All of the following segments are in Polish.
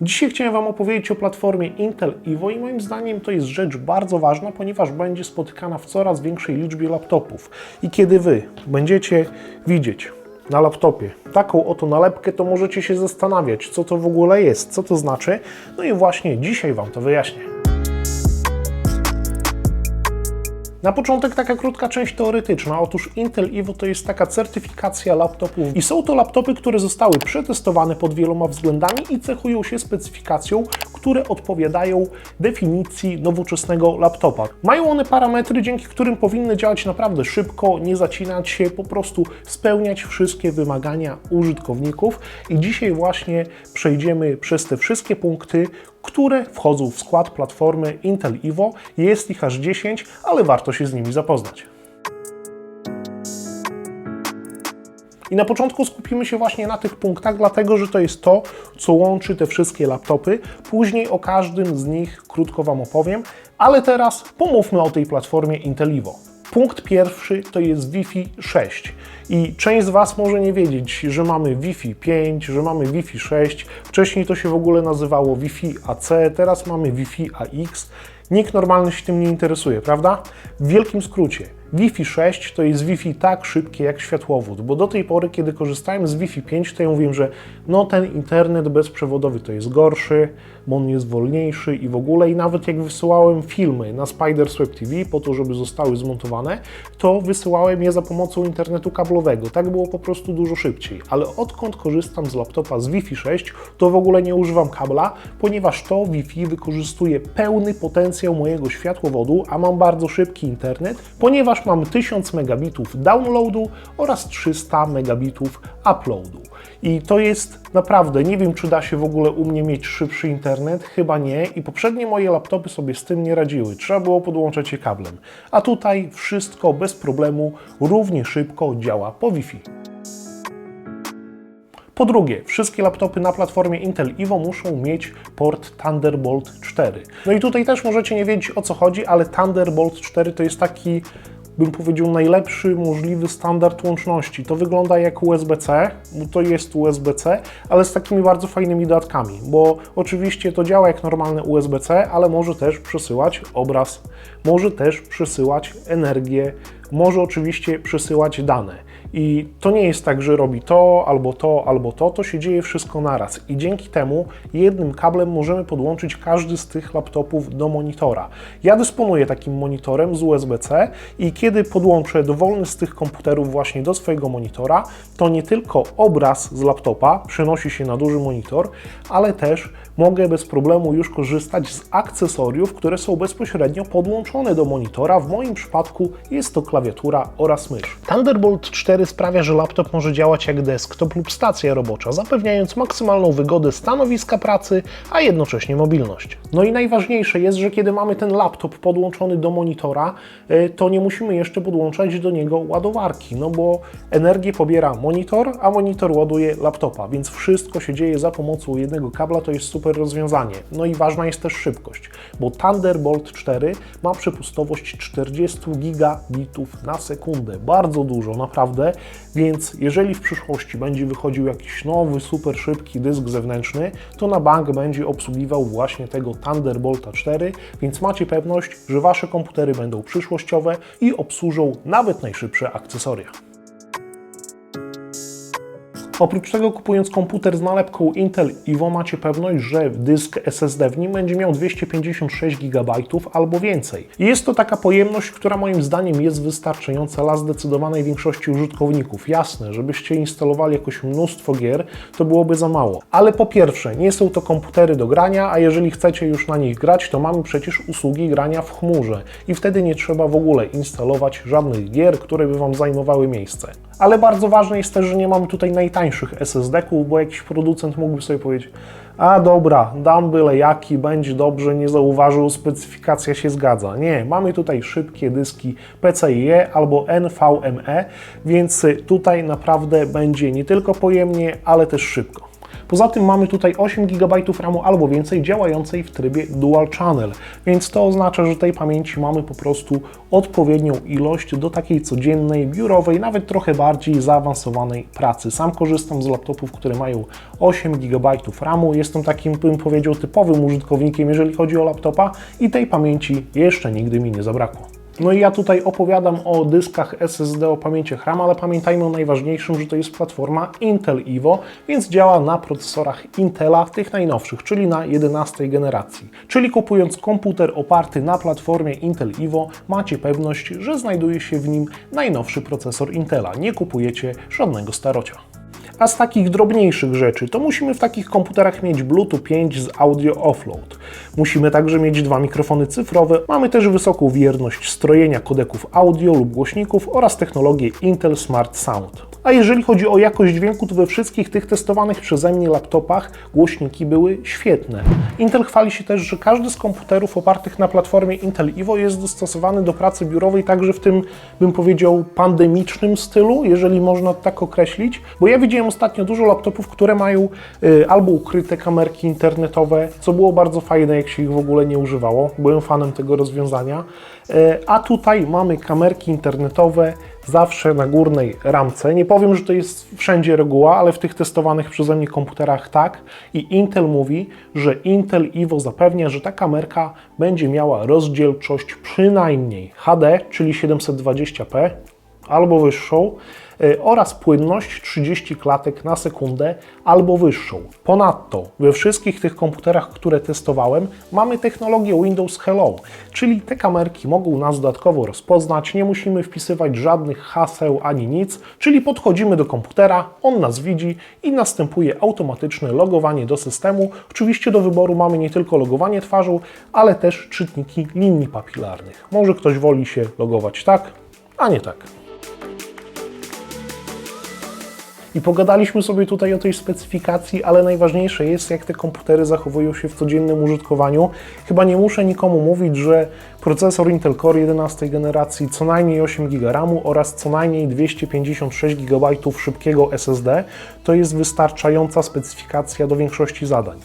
Dzisiaj chciałem Wam opowiedzieć o platformie Intel Evo i moim zdaniem to jest rzecz bardzo ważna, ponieważ będzie spotykana w coraz większej liczbie laptopów. I kiedy Wy będziecie widzieć na laptopie taką oto nalepkę, to możecie się zastanawiać, co to w ogóle jest, co to znaczy. No i właśnie dzisiaj Wam to wyjaśnię. Na początek taka krótka część teoretyczna. Otóż Intel Evo to jest taka certyfikacja laptopów i są to laptopy, które zostały przetestowane pod wieloma względami i cechują się specyfikacją, które odpowiadają definicji nowoczesnego laptopa. Mają one parametry, dzięki którym powinny działać naprawdę szybko, nie zacinać się, po prostu spełniać wszystkie wymagania użytkowników i dzisiaj właśnie przejdziemy przez te wszystkie punkty, które wchodzą w skład platformy Intel Evo. Jest ich aż 10, ale warto się z nimi zapoznać. I na początku skupimy się właśnie na tych punktach, dlatego że to jest to, co łączy te wszystkie laptopy. Później o każdym z nich krótko Wam opowiem, ale teraz pomówmy o tej platformie Intel Evo. Punkt pierwszy to jest Wi-Fi 6. I część z Was może nie wiedzieć, że mamy Wi-Fi 5, że mamy Wi-Fi 6. Wcześniej to się w ogóle nazywało Wi-Fi AC, teraz mamy Wi-Fi AX. Nikt normalny się tym nie interesuje, prawda? W wielkim skrócie, Wi-Fi 6 to jest Wi-Fi tak szybkie jak światłowód, bo do tej pory, kiedy korzystałem z Wi-Fi 5, to ja mówiłem, że no ten internet bezprzewodowy to jest gorszy, bo on jest wolniejszy i w ogóle. I nawet jak wysyłałem filmy na Spidersweb TV po to, żeby zostały zmontowane, to wysyłałem je za pomocą internetu kablowego. Tak było po prostu dużo szybciej. Ale odkąd korzystam z laptopa z Wi-Fi 6, to w ogóle nie używam kabla, ponieważ to Wi-Fi wykorzystuje pełny potencjał mojego światłowodu, a mam bardzo szybki internet, ponieważ mam 1000 megabitów downloadu oraz 300 megabitów uploadu. I to jest naprawdę, nie wiem czy da się w ogóle u mnie mieć szybszy internet, chyba nie i poprzednie moje laptopy sobie z tym nie radziły, trzeba było podłączać je kablem. A tutaj wszystko bez problemu, równie szybko działa po Wi-Fi. Po drugie, wszystkie laptopy na platformie Intel Evo muszą mieć port Thunderbolt 4. No i tutaj też możecie nie wiedzieć o co chodzi, ale Thunderbolt 4 to jest taki bym powiedział, najlepszy możliwy standard łączności. To wygląda jak USB-C, bo to jest USB-C, ale z takimi bardzo fajnymi dodatkami, bo oczywiście to działa jak normalne USB-C, ale może też przesyłać obraz, może też przesyłać energię, może oczywiście przesyłać dane. I to nie jest tak, że robi to, albo to, albo to, to się dzieje wszystko naraz. I dzięki temu jednym kablem możemy podłączyć każdy z tych laptopów do monitora. Ja dysponuję takim monitorem z USB-C i kiedy podłączę dowolny z tych komputerów właśnie do swojego monitora, to nie tylko obraz z laptopa przenosi się na duży monitor, ale też mogę bez problemu już korzystać z akcesoriów, które są bezpośrednio podłączone do monitora. W moim przypadku jest to klawiatura oraz mysz. Thunderbolt 4 sprawia, że laptop może działać jak desktop lub stacja robocza, zapewniając maksymalną wygodę stanowiska pracy, a jednocześnie mobilność. No i najważniejsze jest, że kiedy mamy ten laptop podłączony do monitora, y, to nie musimy jeszcze podłączać do niego ładowarki, no bo energię pobiera monitor, a monitor ładuje laptopa, więc wszystko się dzieje za pomocą jednego kabla, to jest super rozwiązanie. No i ważna jest też szybkość, bo Thunderbolt 4 ma przepustowość 40 gigabitów na sekundę. Bardzo dużo, naprawdę, więc jeżeli w przyszłości będzie wychodził jakiś nowy, super szybki dysk zewnętrzny, to na bank będzie obsługiwał właśnie tego Thunderbolta 4, więc macie pewność, że Wasze komputery będą przyszłościowe i obsłużą nawet najszybsze akcesoria. Oprócz tego kupując komputer z nalepką Intel Evo macie pewność, że dysk SSD w nim będzie miał 256 GB albo więcej. Jest to taka pojemność, która moim zdaniem jest wystarczająca dla zdecydowanej większości użytkowników. Jasne, żebyście instalowali jakoś mnóstwo gier, to byłoby za mało. Ale po pierwsze, nie są to komputery do grania, a jeżeli chcecie już na nich grać, to mamy przecież usługi grania w chmurze i wtedy nie trzeba w ogóle instalować żadnych gier, które by Wam zajmowały miejsce. Ale bardzo ważne jest też, że nie mamy tutaj najtańszych SSD-ków, bo jakiś producent mógłby sobie powiedzieć, a dobra, dam byle jaki, będzie dobrze, nie zauważył, specyfikacja się zgadza. Nie, mamy tutaj szybkie dyski PCIe albo NVMe, więc tutaj naprawdę będzie nie tylko pojemnie, ale też szybko. Poza tym mamy tutaj 8 GB RAMu albo więcej działającej w trybie Dual Channel, więc to oznacza, że tej pamięci mamy po prostu odpowiednią ilość do takiej codziennej, biurowej, nawet trochę bardziej zaawansowanej pracy. Sam korzystam z laptopów, które mają 8 GB RAMu. Jestem takim, bym powiedział, typowym użytkownikiem, jeżeli chodzi o laptopa i tej pamięci jeszcze nigdy mi nie zabrakło. No i ja tutaj opowiadam o dyskach SSD, o pamięciach RAM, ale pamiętajmy o najważniejszym, że to jest platforma Intel Evo, więc działa na procesorach Intela, tych najnowszych, czyli na 11 generacji. Czyli kupując komputer oparty na platformie Intel Evo, macie pewność, że znajduje się w nim najnowszy procesor Intela. Nie kupujecie żadnego starocia. A z takich drobniejszych rzeczy, to musimy w takich komputerach mieć Bluetooth 5 z audio offload. Musimy także mieć dwa mikrofony cyfrowe. Mamy też wysoką wierność strojenia kodeków audio lub głośników oraz technologię Intel Smart Sound. A jeżeli chodzi o jakość dźwięku, to we wszystkich tych testowanych przeze mnie laptopach głośniki były świetne. Intel chwali się też, że każdy z komputerów opartych na platformie Intel Evo jest dostosowany do pracy biurowej także w tym, bym powiedział, pandemicznym stylu, jeżeli można tak określić, bo ja widziałem ostatnio dużo laptopów, które mają y, albo ukryte kamerki internetowe, co było bardzo fajne, jak się ich w ogóle nie używało. Byłem fanem tego rozwiązania. Y, a tutaj mamy kamerki internetowe, zawsze na górnej ramce. Nie powiem, że to jest wszędzie reguła, ale w tych testowanych przeze mnie komputerach tak. I Intel mówi, że Intel Evo zapewnia, że ta kamerka będzie miała rozdzielczość przynajmniej HD, czyli 720p albo wyższą oraz płynność 30 klatek na sekundę albo wyższą. Ponadto we wszystkich tych komputerach, które testowałem, mamy technologię Windows Hello, czyli te kamerki mogą nas dodatkowo rozpoznać, nie musimy wpisywać żadnych haseł ani nic, czyli podchodzimy do komputera, on nas widzi i następuje automatyczne logowanie do systemu. Oczywiście do wyboru mamy nie tylko logowanie twarzą, ale też czytniki linii papilarnych. Może ktoś woli się logować tak, a nie tak. I pogadaliśmy sobie tutaj o tej specyfikacji, ale najważniejsze jest, jak te komputery zachowują się w codziennym użytkowaniu. Chyba nie muszę nikomu mówić, że procesor Intel Core 11 generacji, co najmniej 8 GB RAMu oraz co najmniej 256 GB szybkiego SSD to jest wystarczająca specyfikacja do większości zadań.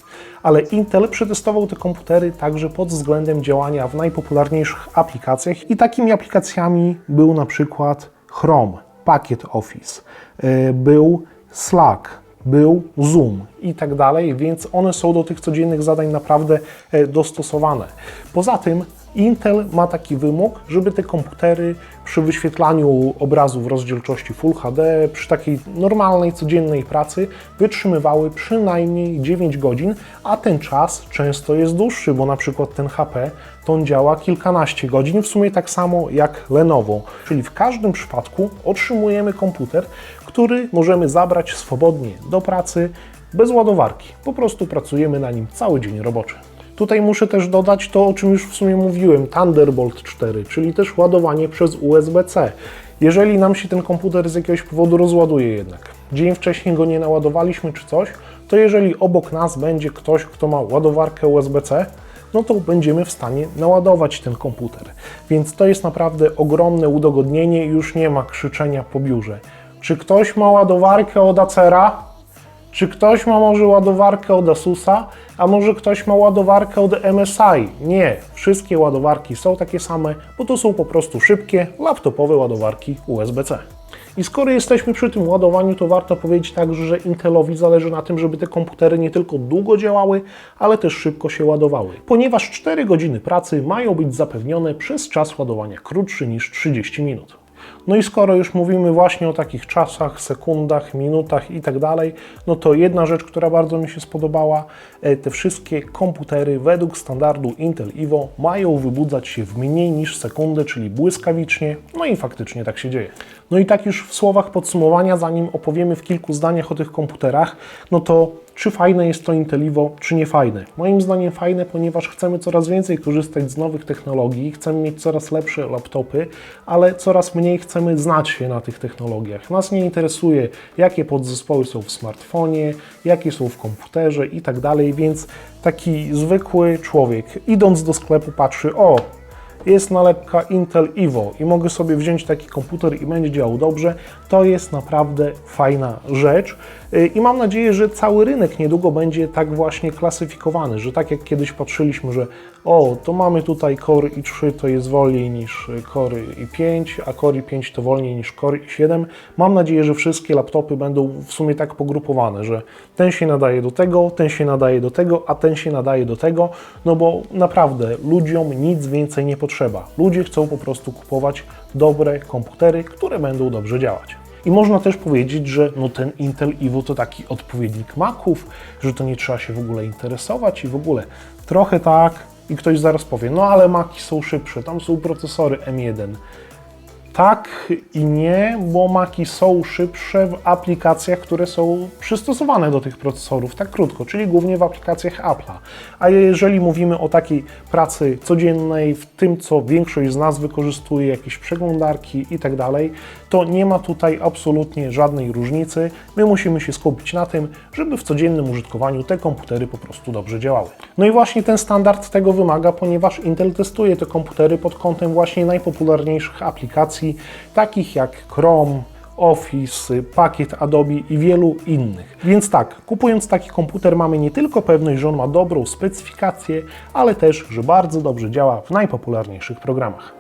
Ale Intel przetestował te komputery także pod względem działania w najpopularniejszych aplikacjach i takimi aplikacjami był na przykład Chrome, Pakiet Office, y, był Slack, był Zoom i tak dalej, więc one są do tych codziennych zadań naprawdę e, dostosowane. Poza tym Intel ma taki wymóg, żeby te komputery przy wyświetlaniu obrazu w rozdzielczości Full HD, przy takiej normalnej, codziennej pracy wytrzymywały przynajmniej 9 godzin, a ten czas często jest dłuższy, bo na przykład ten HP to działa kilkanaście godzin, w sumie tak samo jak Lenovo. Czyli w każdym przypadku otrzymujemy komputer, który możemy zabrać swobodnie do pracy bez ładowarki. Po prostu pracujemy na nim cały dzień roboczy. Tutaj muszę też dodać to, o czym już w sumie mówiłem, Thunderbolt 4, czyli też ładowanie przez USB-C. Jeżeli nam się ten komputer z jakiegoś powodu rozładuje jednak, dzień wcześniej go nie naładowaliśmy czy coś, to jeżeli obok nas będzie ktoś, kto ma ładowarkę USB-C, no to będziemy w stanie naładować ten komputer. Więc to jest naprawdę ogromne udogodnienie już nie ma krzyczenia po biurze. Czy ktoś ma ładowarkę od Acera? Czy ktoś ma może ładowarkę od Asusa, a może ktoś ma ładowarkę od MSI? Nie, wszystkie ładowarki są takie same, bo to są po prostu szybkie, laptopowe ładowarki USB-C. I skoro jesteśmy przy tym ładowaniu, to warto powiedzieć także, że Intelowi zależy na tym, żeby te komputery nie tylko długo działały, ale też szybko się ładowały. Ponieważ 4 godziny pracy mają być zapewnione przez czas ładowania krótszy niż 30 minut. No i skoro już mówimy właśnie o takich czasach, sekundach, minutach i tak dalej, no to jedna rzecz, która bardzo mi się spodobała, e, te wszystkie komputery według standardu Intel Evo mają wybudzać się w mniej niż sekundę, czyli błyskawicznie, no i faktycznie tak się dzieje. No i tak już w słowach podsumowania, zanim opowiemy w kilku zdaniach o tych komputerach, no to czy fajne jest to Intelivo, czy nie fajne. Moim zdaniem fajne, ponieważ chcemy coraz więcej korzystać z nowych technologii, chcemy mieć coraz lepsze laptopy, ale coraz mniej chcemy znać się na tych technologiach. Nas nie interesuje, jakie podzespoły są w smartfonie, jakie są w komputerze i tak dalej, więc taki zwykły człowiek idąc do sklepu patrzy, o, jest nalepka Intel Evo i mogę sobie wziąć taki komputer i będzie działał dobrze, to jest naprawdę fajna rzecz. Y, I mam nadzieję, że cały rynek niedługo będzie tak właśnie klasyfikowany, że tak jak kiedyś patrzyliśmy, że o, to mamy tutaj Core i3 to jest wolniej niż y, Core i5, a Core i5 to wolniej niż Core i7. Mam nadzieję, że wszystkie laptopy będą w sumie tak pogrupowane, że ten się nadaje do tego, ten się nadaje do tego, a ten się nadaje do tego, no bo naprawdę ludziom nic więcej nie potrzeba. Ludzie chcą po prostu kupować dobre komputery, które będą dobrze działać. I można też powiedzieć, że no ten Intel Evo to taki odpowiednik Maców, że to nie trzeba się w ogóle interesować i w ogóle trochę tak. I ktoś zaraz powie, no ale Maki są szybsze, tam są procesory M1. Tak i nie, bo Maki są szybsze w aplikacjach, które są przystosowane do tych procesorów, tak krótko, czyli głównie w aplikacjach Apple'a. A jeżeli mówimy o takiej pracy codziennej, w tym co większość z nas wykorzystuje, jakieś przeglądarki i tak to nie ma tutaj absolutnie żadnej różnicy. My musimy się skupić na tym, żeby w codziennym użytkowaniu te komputery po prostu dobrze działały. No i właśnie ten standard tego wymaga, ponieważ Intel testuje te komputery pod kątem właśnie najpopularniejszych aplikacji, takich jak Chrome, Office, pakiet Adobe i wielu innych. Więc tak, kupując taki komputer mamy nie tylko pewność, że on ma dobrą specyfikację, ale też, że bardzo dobrze działa w najpopularniejszych programach.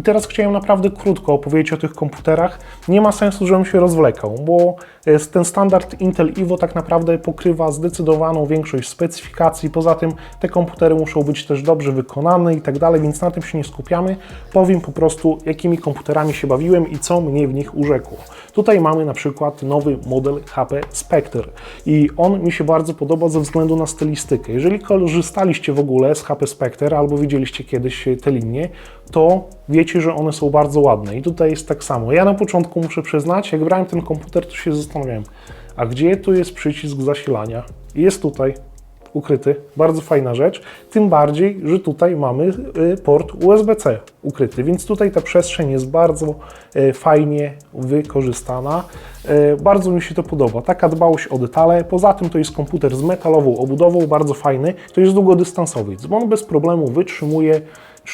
I teraz chciałem naprawdę krótko opowiedzieć o tych komputerach. Nie ma sensu, żebym się rozwlekał, bo e, ten standard Intel Evo tak naprawdę pokrywa zdecydowaną większość specyfikacji. Poza tym te komputery muszą być też dobrze wykonane i tak dalej, więc na tym się nie skupiamy. Powiem po prostu, jakimi komputerami się bawiłem i co mnie w nich urzekło. Tutaj mamy na przykład nowy model HP Spectre i on mi się bardzo podoba ze względu na stylistykę. Jeżeli korzystaliście w ogóle z HP Spectre albo widzieliście kiedyś te linie, to wiecie, że one są bardzo ładne. I tutaj jest tak samo. Ja na początku muszę przyznać, jak brałem ten komputer, to się zastanawiałem, a gdzie tu jest przycisk zasilania? Jest tutaj, ukryty. Bardzo fajna rzecz. Tym bardziej, że tutaj mamy y, port USB-C ukryty, więc tutaj ta przestrzeń jest bardzo y, fajnie wykorzystana. Y, Bardzo mi się to podoba. Taka dbałość o detale. Poza tym to jest komputer z metalową obudową, bardzo fajny. To jest długodystansowy, on bez problemu wytrzymuje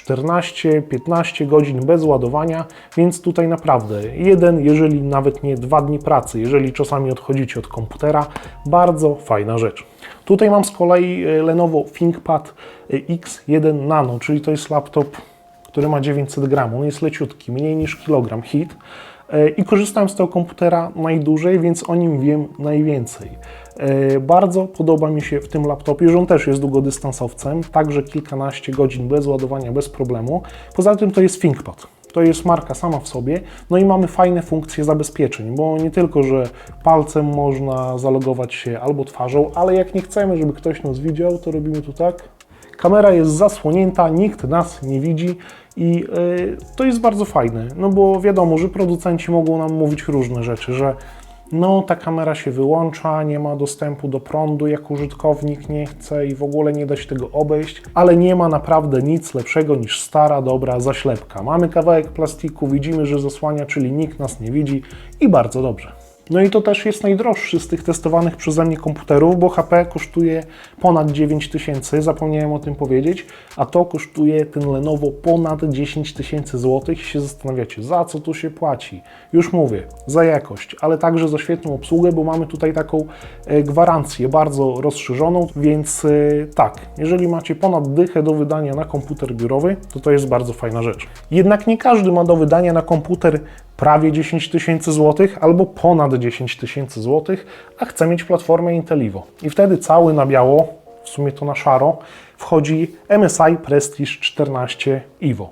14-15 godzin bez ładowania, więc tutaj naprawdę jeden, jeżeli nawet nie dwa dni pracy, jeżeli czasami odchodzicie od komputera, bardzo fajna rzecz. Tutaj mam z kolei e, Lenovo ThinkPad e, X1 Nano, czyli to jest laptop, który ma 900 gram. On jest leciutki, mniej niż kilogram hit. E, I korzystam z tego komputera najdłużej, więc o nim wiem najwięcej. E, Bardzo podoba mi się w tym laptopie, że on też jest długodystansowcem, także kilkanaście godzin bez ładowania, bez problemu. Poza tym to jest ThinkPad. To jest marka sama w sobie, no i mamy fajne funkcje zabezpieczeń, bo nie tylko, że palcem można zalogować się albo twarzą, ale jak nie chcemy, żeby ktoś nas widział, to robimy tu tak. Kamera jest zasłonięta, nikt nas nie widzi i y, to jest bardzo fajne, no bo wiadomo, że producenci mogą nam mówić różne rzeczy, że no ta kamera się wyłącza, nie ma dostępu do prądu, jak użytkownik nie chce i w ogóle nie da się tego obejść, ale nie ma naprawdę nic lepszego niż stara, dobra zaślepka. Mamy kawałek plastiku, widzimy, że zasłania, czyli nikt nas nie widzi i bardzo dobrze. No i to też jest najdroższy z tych testowanych przeze mnie komputerów, bo HP kosztuje ponad 9 tysięcy, zapomniałem o tym powiedzieć, a to kosztuje ten Lenovo ponad 10 tysięcy złotych się zastanawiacie, za co tu się płaci? Już mówię, za jakość, ale także za świetną obsługę, bo mamy tutaj taką e, gwarancję bardzo rozszerzoną, więc e, tak, jeżeli macie ponad dychę do wydania na komputer biurowy, to to jest bardzo fajna rzecz. Jednak nie każdy ma do wydania na komputer prawie 10 tysięcy złotych albo ponad 10 tysięcy złotych, a chce mieć platformę Intelivo. I wtedy cały na biało, w sumie to na szaro, wchodzi MSI Prestige 14 Evo,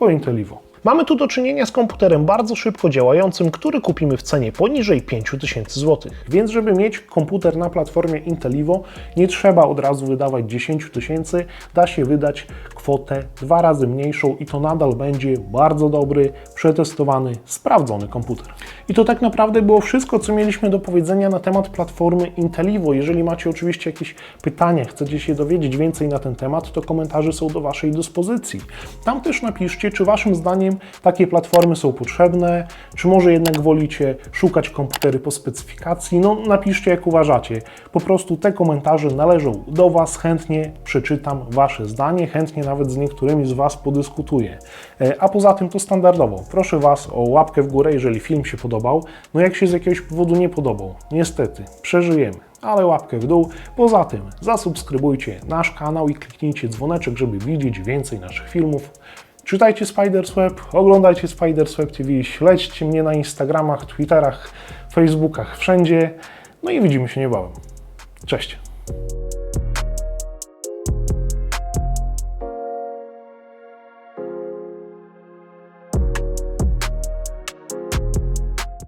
bo Intelivo. Mamy tu do czynienia z komputerem bardzo szybko działającym, który kupimy w cenie poniżej 5000 zł. Więc żeby mieć komputer na platformie Intelivo, nie trzeba od razu wydawać 10 tysięcy, da się wydać kwotę dwa razy mniejszą i to nadal będzie bardzo dobry, przetestowany, sprawdzony komputer. I to tak naprawdę było wszystko, co mieliśmy do powiedzenia na temat platformy Intelivo. Jeżeli macie oczywiście jakieś pytania, chcecie się dowiedzieć więcej na ten temat, to komentarze są do Waszej dyspozycji. Tam też napiszcie, czy Waszym zdaniem takie platformy są potrzebne, czy może jednak wolicie szukać komputery po specyfikacji. No napiszcie jak uważacie. Po prostu te komentarze należą do Was, chętnie przeczytam Wasze zdanie, chętnie nawet z niektórymi z Was podyskutuję. E, A poza tym to standardowo. Proszę Was o łapkę w górę, jeżeli film się podobał. No jak się z jakiegoś powodu nie podobał, niestety, przeżyjemy ale łapkę w dół. Poza tym zasubskrybujcie nasz kanał i kliknijcie dzwoneczek, żeby widzieć więcej naszych filmów. Czytajcie Spiders Web, oglądajcie Spiders Web TV, śledźcie mnie na Instagramach, Twitterach, Facebookach, wszędzie. No i widzimy się niebawem. Cześć!